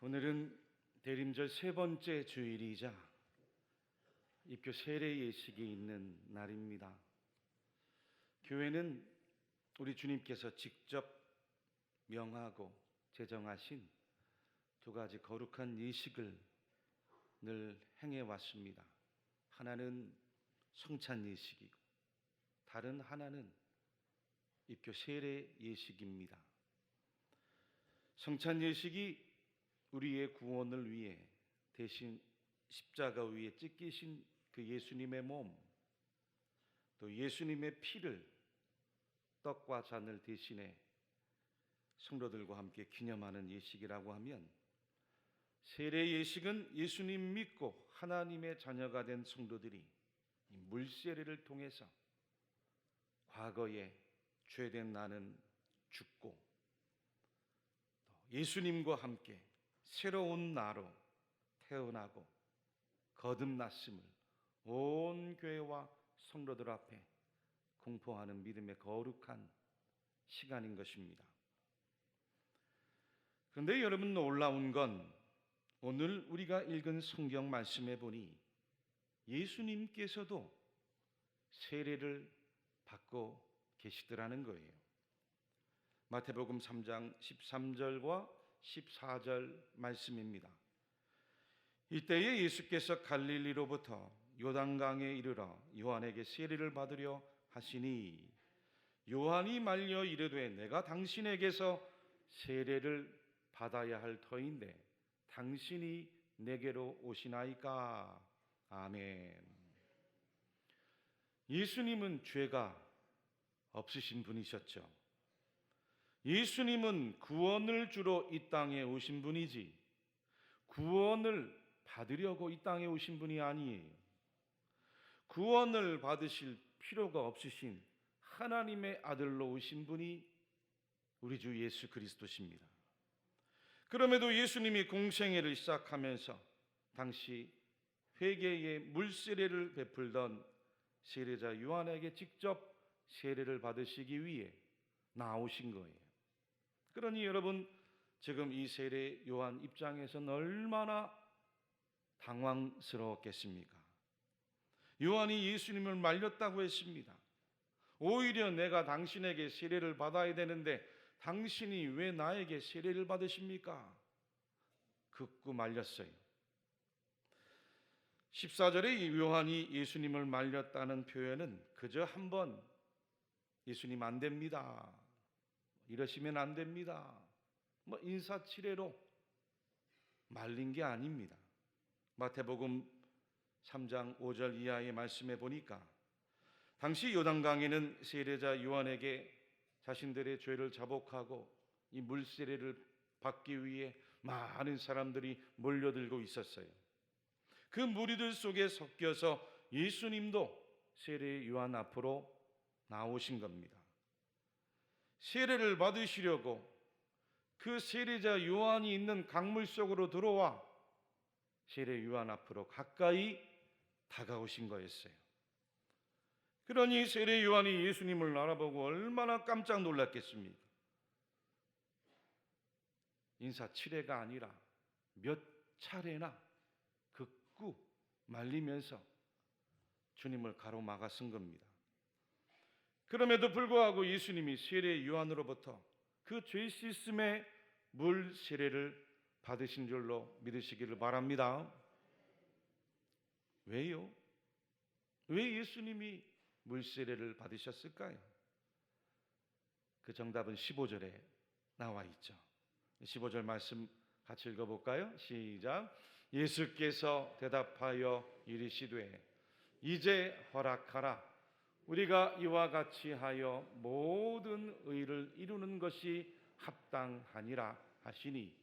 오늘은 대림절 세 번째 주일이자 입교 세례 예식이 있는 날입니다. 교회는 우리 주님께서 직접 명하고 제정하신 두 가지 거룩한 예식을 늘 행해 왔습니다. 하나는 성찬 예식이고 다른 하나는 입교 세례 예식입니다. 성찬 예식이 우리의 구원을 위해 대신 십자가 위에 찢기신 그 예수님의 몸, 또 예수님의 피를 떡과 잔을 대신해 성도들과 함께 기념하는 예식이라고 하면 세례 예식은 예수님 믿고 하나님의 자녀가 된 성도들이 이 물세례를 통해서 과거에 죄된 나는 죽고 또 예수님과 함께 새로운 나로 태어나고 거듭났음을 온 교회와 성도들 앞에 공포하는 믿음의 거룩한 시간인 것입니다. 그런데 여러분 놀라운 건 오늘 우리가 읽은 성경 말씀에 보니 예수님께서도 세례를 받고 계시더라는 거예요. 마태복음 3장 13절과 14절 말씀입니다. 이때에 예수께서 갈릴리로부터 요단강에 이르러 요한에게 세례를 받으려 하시니 요한이 말려 이르되 내가 당신에게서 세례를 받아야 할 터인데 당신이 내게로 오시나이까 아멘. 예수님은 죄가 없으신 분이셨죠. 예수님은 구원을 주러 이 땅에 오신 분이지 구원을 받으려고 이 땅에 오신 분이 아니에요. 구원을 받으실 필요가 없으신 하나님의 아들로 오신 분이 우리 주 예수 그리스도십니다. 그럼에도 예수님이 공생애를 시작하면서 당시 회개의 물세례를 베풀던 세례자 요한에게 직접 세례를 받으시기 위해 나오신 거예요. 그러니 여러분 지금 이 세례 요한 입장에서는 얼마나 당황스러웠겠습니까? 요한이 예수님을 말렸다고 했습니다. 오히려 내가 당신에게 세례를 받아야 되는데 당신이 왜 나에게 세례를 받으십니까? 극구 말렸어요. 14절에 요한이 예수님을 말렸다는 표현은 그저 한 번 예수님 안 됩니다. 이러시면 안 됩니다. 뭐 인사치레로 말린 게 아닙니다. 마태복음 3장 5절 이하의 말씀에 보니까 당시 요단강에는 세례자 요한에게 자신들의 죄를 자복하고 이 물세례를 받기 위해 많은 사람들이 몰려들고 있었어요. 그 무리들 속에 섞여서 예수님도 세례 요한 앞으로 나오신 겁니다. 세례를 받으시려고 그 세례자 요한이 있는 강물 속으로 들어와 세례 요한 앞으로 가까이 다가오신 거였어요. 그러니 세례 요한이 예수님을 알아보고 얼마나 깜짝 놀랐겠습니까? 인사 칠례가 아니라 몇 차례나 극구 말리면서 주님을 가로막아 쓴 겁니다. 그럼에도 불구하고 예수님이 세례 요한으로부터 그 죄 씻음의 물 세례를 받으신 줄로 믿으시기를 바랍니다. 왜요? 왜 예수님이 물 세례를 받으셨을까요? 그 정답은 15절에 나와 있죠. 15절 말씀 같이 읽어볼까요? 시작. 예수께서 대답하여 이르시되 이제 허락하라. 우리가 이와 같이 하여 모든 의를 이루는 것이 합당하니라 하시니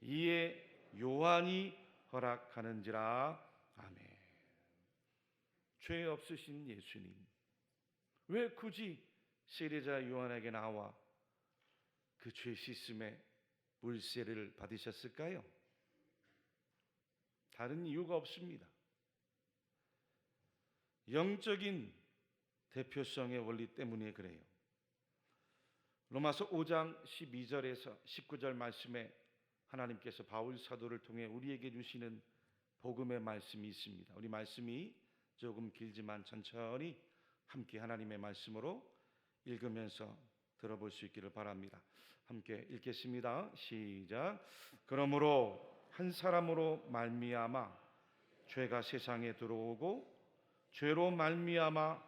이에 요한이 허락하는지라 아멘. 죄 없으신 예수님 왜 굳이 세례자 요한에게 나와 그 죄 씻음의 물세례를 받으셨을까요? 다른 이유가 없습니다. 영적인 대표성의 원리 때문에 그래요. 로마서 5장 12절에서 19절 말씀에 하나님께서 바울 사도를 통해 우리에게 주시는 복음의 말씀이 있습니다. 우리 말씀이 조금 길지만 천천히 함께 하나님의 말씀으로 읽으면서 들어볼 수 있기를 바랍니다. 함께 읽겠습니다. 시작. 그러므로 한 사람으로 말미암아 죄가 세상에 들어오고 죄로 말미암아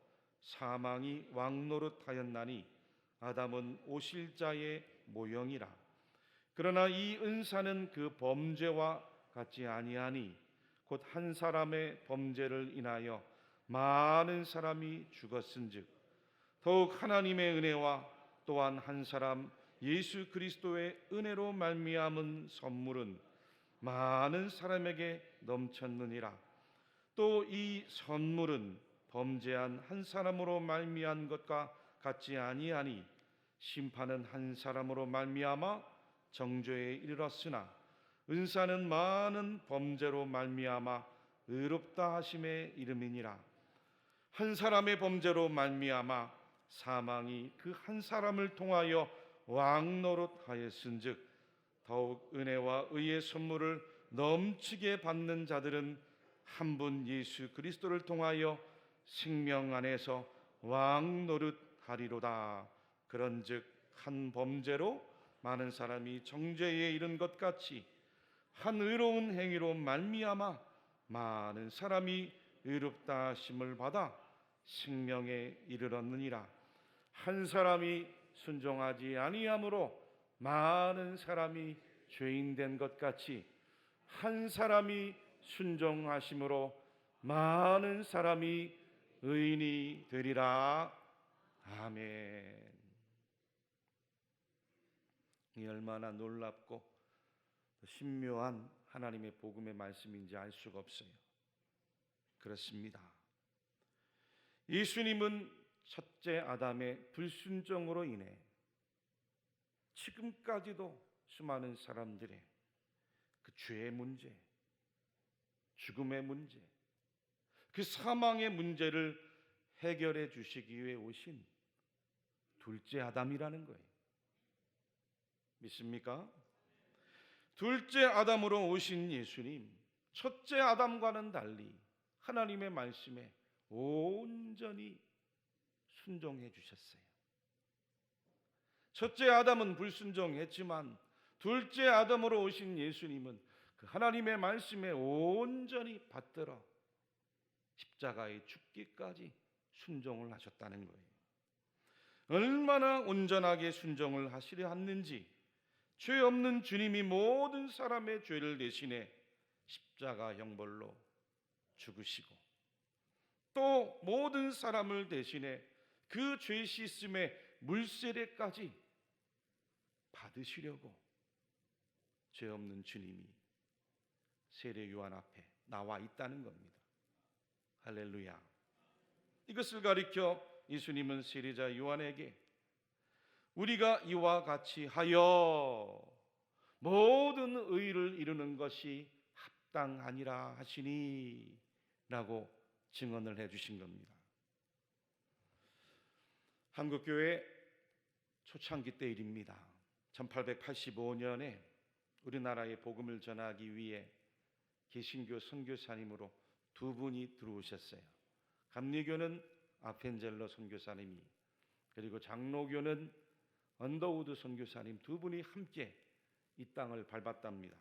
사망이 왕노릇하였나니 아담은 오실 자의 모형이라. 그러나 이 은사는 그 범죄와 같지 아니하니 곧 한 사람의 범죄를 인하여 많은 사람이 죽었은즉 더욱 하나님의 은혜와 또한 한 사람 예수 그리스도의 은혜로 말미암은 선물은 많은 사람에게 넘쳤느니라. 또 이 선물은 범죄한 한 사람으로 말미암은 것과 같지 아니하니 심판은 한 사람으로 말미암아 정죄에 이르렀으나 은사는 많은 범죄로 말미암아 의롭다 하심의 이름이니라. 한 사람의 범죄로 말미암아 사망이 그 한 사람을 통하여 왕 노릇하였은즉 더욱 은혜와 의의 선물을 넘치게 받는 자들은 한 분 예수 그리스도를 통하여 생명 안에서 왕 노릇하리로다. 그런즉 한 범죄로 많은 사람이 정죄에 이른 것 같이 한 의로운 행위로 말미암아 많은 사람이 의롭다 하심을 받아 생명에 이르렀느니라. 한 사람이 순종하지 아니함으로 많은 사람이 죄인 된 것 같이 한 사람이 순종하심으로 많은 사람이 의인이 되리라. 아멘. 이 얼마나 놀랍고 신묘한 하나님의 복음의 말씀인지 알 수가 없어요. 그렇습니다. 예수님은 첫째 아담의 불순종으로 인해 지금까지도 수많은 사람들의 그 죄의 문제, 죽음의 문제, 그 사망의 문제를 해결해 주시기 위해 오신 둘째 아담이라는 거예요. 믿습니까? 둘째 아담으로 오신 예수님, 첫째 아담과는 달리 하나님의 말씀에 온전히 순종해 주셨어요. 첫째 아담은 불순종했지만 둘째 아담으로 오신 예수님은 그 하나님의 말씀에 온전히 받들어 십자가에 죽기까지 순종을 하셨다는 거예요. 얼마나 온전하게 순종을 하시려 했는지 죄 없는 주님이 모든 사람의 죄를 대신해 십자가 형벌로 죽으시고 또 모든 사람을 대신해 그 죄 씻음의 물세례까지 받으시려고 죄 없는 주님이 세례 요한 앞에 나와 있다는 겁니다. 할렐루야. 이것을 가리켜 예수님은 세례자 요한에게 우리가 이와 같이 하여 모든 의를 이루는 것이 합당하니라 하시니라고 증언을 해 주신 겁니다. 한국 교회 초창기 때 일입니다. 1885년에 우리나라에 복음을 전하기 위해 개신교 선교사님으로 두 분이 들어오셨어요. 감리교는 아펜젤러 선교사님이 그리고 장로교는 언더우드 선교사님 두 분이 함께 이 땅을 밟았답니다.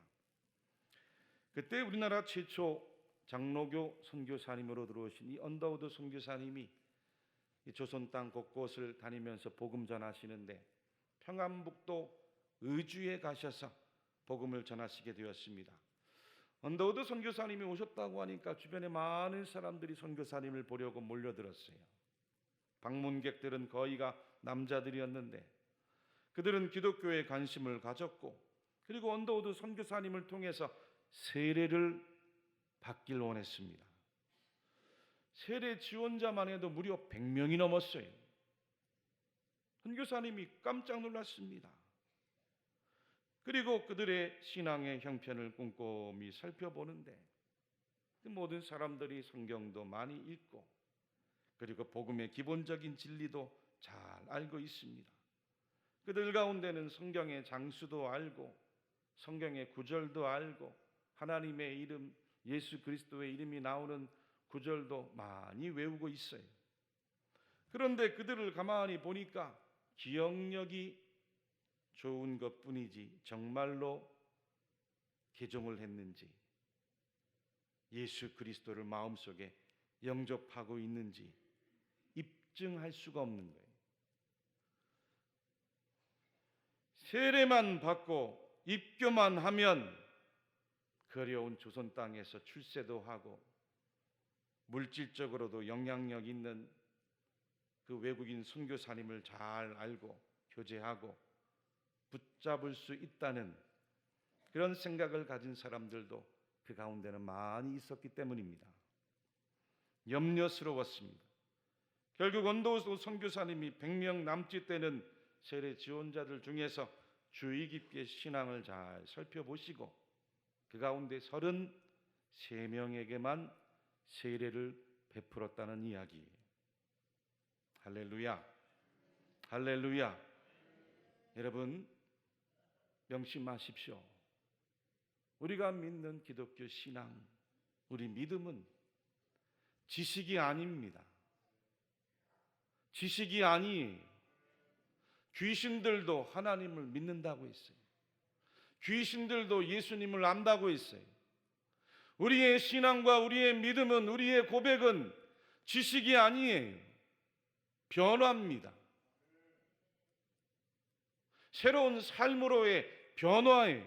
그때 우리나라 최초 장로교 선교사님으로 들어오신 이 언더우드 선교사님이 이 조선 땅 곳곳을 다니면서 복음 전하시는데 평안북도 의주에 가셔서 복음을 전하시게 되었습니다. 언더우드 선교사님이 오셨다고 하니까 주변에 많은 사람들이 선교사님을 보려고 몰려들었어요. 방문객들은 거의가 남자들이었는데 그들은 기독교에 관심을 가졌고 그리고 언더우드 선교사님을 통해서 세례를 받길 원했습니다. 세례 지원자만 해도 무려 100명이 넘었어요. 선교사님이 깜짝 놀랐습니다. 그리고 그들의 신앙의 형편을 꼼꼼히 살펴보는데 그 모든 사람들이 성경도 많이 읽고 그리고 복음의 기본적인 진리도 잘 알고 있습니다. 그들 가운데는 성경의 장수도 알고 성경의 구절도 알고 하나님의 이름 예수 그리스도의 이름이 나오는 구절도 많이 외우고 있어요. 그런데 그들을 가만히 보니까 기억력이 좋은 것 뿐이지 정말로 개종을 했는지 예수 그리스도를 마음속에 영접하고 있는지 입증할 수가 없는 거예요. 세례만 받고 입교만 하면 거려운 조선 땅에서 출세도 하고 물질적으로도 영향력 있는 그 외국인 선교사님을 잘 알고 교제하고 붙잡을 수 있다는 그런 생각을 가진 사람들도 그 가운데는 많이 있었기 때문입니다. 염려스러웠습니다. 결국 원도우 선교사님이 100명 남짓 되는 세례 지원자들 중에서 주의 깊게 신앙을 잘 살펴보시고 그 가운데 33명에게만 세례를 베풀었다는 이야기예요. 할렐루야. 할렐루야. 여러분 명심하십시오. 우리가 믿는 기독교 신앙, 우리 믿음은 지식이 아닙니다. 지식이 아니에요. 귀신들도 하나님을 믿는다고 했어요. 귀신들도 예수님을 안다고 했어요. 우리의 신앙과 우리의 믿음은 우리의 고백은 지식이 아니에요. 변화입니다. 새로운 삶으로의 변화예요.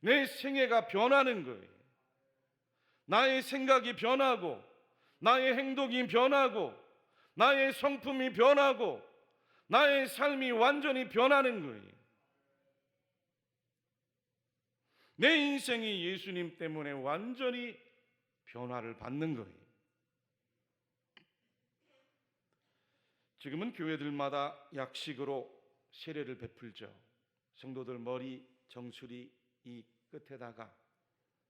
내 생애가 변하는 거예요. 나의 생각이 변하고, 나의 행동이 변하고, 나의 성품이 변하고, 나의 삶이 완전히 변하는 거예요. 내 인생이 예수님 때문에 완전히 변화를 받는 거예요. 지금은 교회들마다 약식으로 세례를 베풀죠. 성도들 머리 정수리 이 끝에다가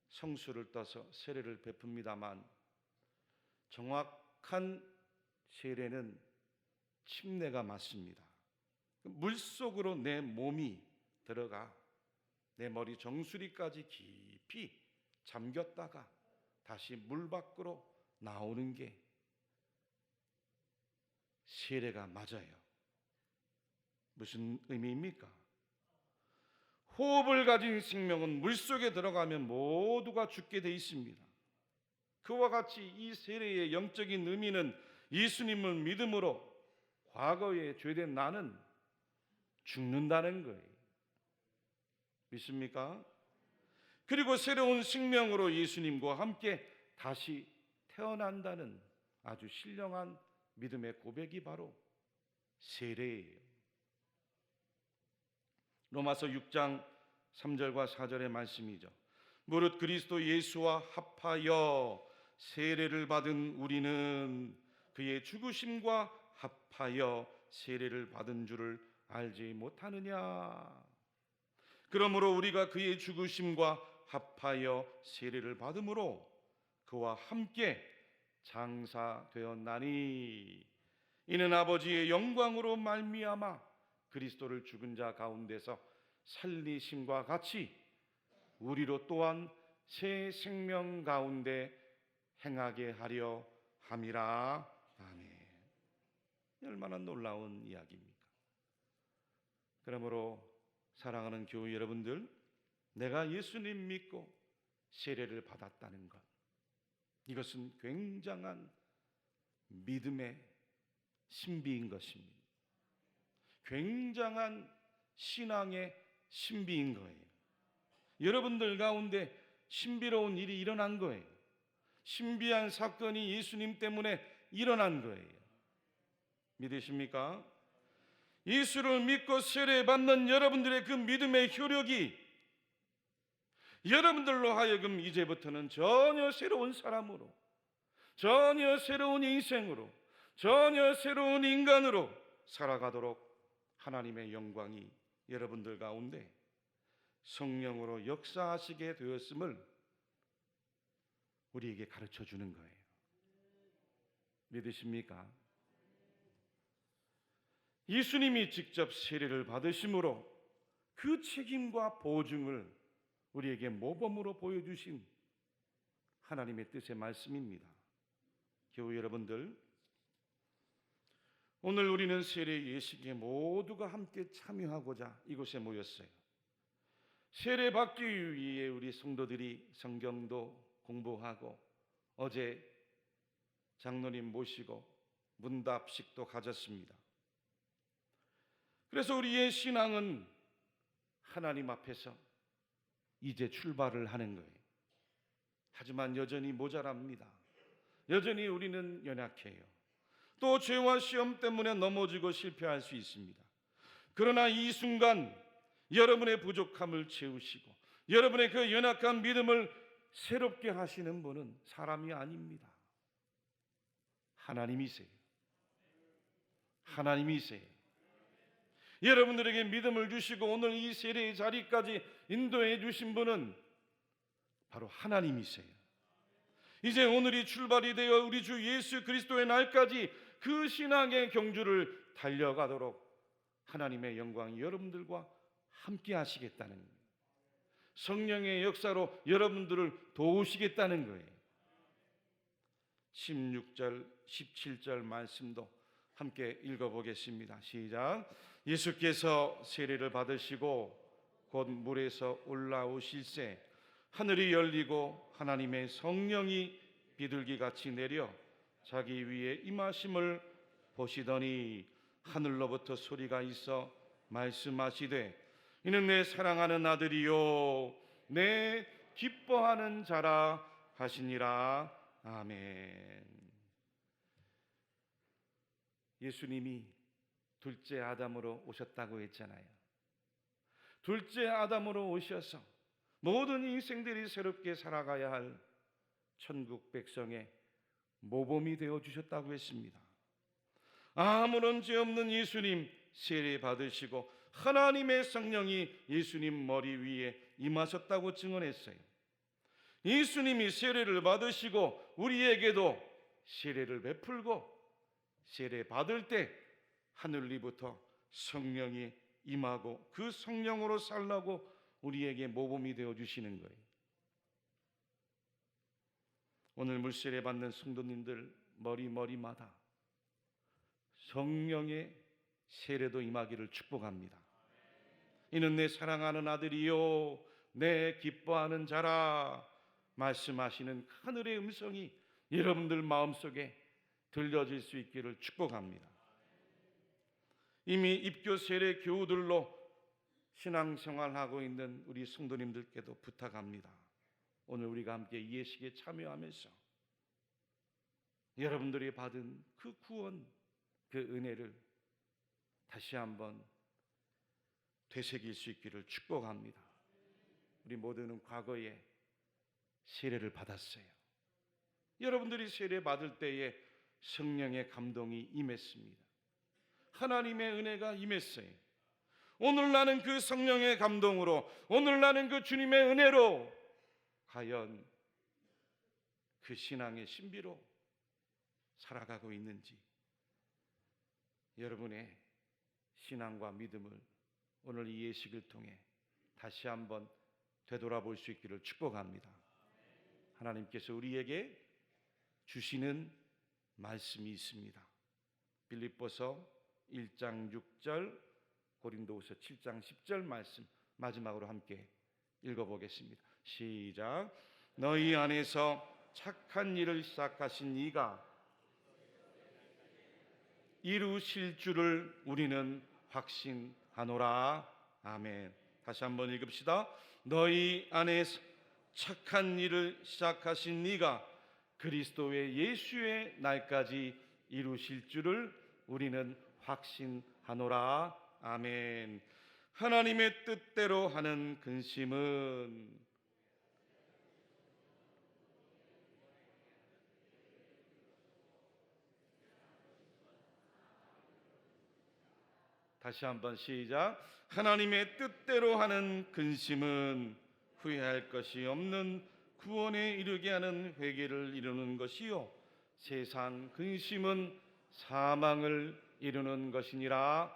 성수를 떠서 세례를 베풉니다만 정확한 세례는 침례가 맞습니다. 물 속으로 내 몸이 들어가 내 머리 정수리까지 깊이 잠겼다가 다시 물 밖으로 나오는 게 세례가 맞아요. 무슨 의미입니까? 호흡을 가진 생명은 물 속에 들어가면 모두가 죽게 돼 있습니다. 그와 같이 이 세례의 영적인 의미는 예수님을 믿음으로 과거에 죄된 나는 죽는다는 거예요. 믿습니까? 그리고 새로운 생명으로 예수님과 함께 다시 태어난다는 아주 신령한 믿음의 고백이 바로 세례예요. 로마서 6장 3절과 4절의 말씀이죠. 무릇 그리스도 예수와 합하여 세례를 받은 우리는 그의 죽으심과 합하여 세례를 받은 줄을 알지 못하느냐. 그러므로 우리가 그의 죽으심과 합하여 세례를 받음으로 그와 함께 장사되었나니 이는 아버지의 영광으로 말미암아 그리스도를 죽은 자 가운데서 살리심과 같이 우리로 또한 새 생명 가운데 행하게 하려 함이라 아멘. 얼마나 놀라운 이야기입니까? 그러므로 사랑하는 교회 여러분들, 내가 예수님 믿고 세례를 받았다는 것, 이것은 굉장한 믿음의 신비인 것입니다. 굉장한 신앙의 신비인 거예요. 여러분들 가운데 신비로운 일이 일어난 거예요. 신비한 사건이 예수님 때문에 일어난 거예요. 믿으십니까? 예수를 믿고 세례 받는 여러분들의 그 믿음의 효력이 여러분들로 하여금 이제부터는 전혀 새로운 사람으로 전혀 새로운 인생으로 전혀 새로운 인간으로 살아가도록 하나님의 영광이 여러분들 가운데 성령으로 역사하시게 되었음을 우리에게 가르쳐 주는 거예요. 믿으십니까? 예수님이 직접 세례를 받으심으로 그 책임과 보증을 우리에게 모범으로 보여주신 하나님의 뜻의 말씀입니다. 교우 여러분들, 오늘 우리는 세례 예식에 모두가 함께 참여하고자 이곳에 모였어요. 세례 받기 위해 우리 성도들이 성경도 공부하고 어제 장로님 모시고 문답식도 가졌습니다. 그래서 우리의 신앙은 하나님 앞에서 이제 출발을 하는 거예요. 하지만 여전히 모자랍니다. 여전히 우리는 연약해요. 또 죄와 시험 때문에 넘어지고 실패할 수 있습니다. 그러나 이 순간 여러분의 부족함을 채우시고 여러분의 그 연약한 믿음을 새롭게 하시는 분은 사람이 아닙니다. 하나님이세요. 하나님이세요. 여러분들에게 믿음을 주시고 오늘 이 세례의 자리까지 인도해 주신 분은 바로 하나님이세요. 이제 오늘이 출발이 되어 우리 주 예수 그리스도의 날까지 그 신앙의 경주를 달려가도록 하나님의 영광이 여러분들과 함께 하시겠다는. 성령의 역사로 여러분들을 도우시겠다는 거예요. 16절, 17절 말씀도 함께 읽어보겠습니다. 시작. 예수께서 세례를 받으시고 곧 물에서 올라오실새 하늘이 열리고 하나님의 성령이 비둘기 같이 내려 자기 위에 임하심을 보시더니 하늘로부터 소리가 있어 말씀하시되 이는 내 사랑하는 아들이요 내 기뻐하는 자라 하시니라 아멘. 예수님이 둘째 아담으로 오셨다고 했잖아요. 둘째 아담으로 오셔서 모든 인생들이 새롭게 살아가야 할 천국 백성의 모범이 되어 주셨다고 했습니다. 아무런 죄 없는 예수님 세례 받으시고 하나님의 성령이 예수님 머리 위에 임하셨다고 증언했어요. 예수님이 세례를 받으시고 우리에게도 세례를 베풀고 세례 받을 때 하늘리부터 성령이 임하고 그 성령으로 살라고 우리에게 모범이 되어 주시는 거예요. 오늘 물세례 받는 성도님들 머리 머리마다 성령의 세례도 임하기를 축복합니다. 이는 내 사랑하는 아들이요 내 기뻐하는 자라 말씀하시는 하늘의 음성이 여러분들 마음속에 들려질 수 있기를 축복합니다. 이미 입교 세례 교우들로 신앙생활하고 있는 우리 성도님들께도 부탁합니다. 오늘 우리가 함께 이 예식에 참여하면서 여러분들이 받은 그 구원, 그 은혜를 다시 한번 되새길 수 있기를 축복합니다. 우리 모두는 과거에 세례를 받았어요. 여러분들이 세례 받을 때에 성령의 감동이 임했습니다. 하나님의 은혜가 임했어요. 오늘 나는 그 성령의 감동으로, 오늘 나는 그 주님의 은혜로 과연 그 신앙의 신비로 살아가고 있는지 여러분의 신앙과 믿음을 오늘 이 예식을 통해 다시 한번 되돌아볼 수 있기를 축복합니다. 하나님께서 우리에게 주시는 말씀이 있습니다. 빌립보서 1장 6절, 고린도후서 7장 10절 말씀 마지막으로 함께 읽어보겠습니다. 시작. 너희 안에서 착한 일을 시작하신 이가 이루실 줄을 우리는 확신하노라. 아멘. 다시 한번 읽읍시다. 너희 안에서 착한 일을 시작하신 네가 그리스도의 예수의 날까지 이루실 줄을 우리는 확신하노라. 아멘. 하나님의 뜻대로 하는 근심은 다시 한번 시작. 하나님의 뜻대로 하는 근심은 후회할 것이 없는 구원에 이르게 하는 회개를 이루는 것이요 세상 근심은 사망을 이루는 것이니라.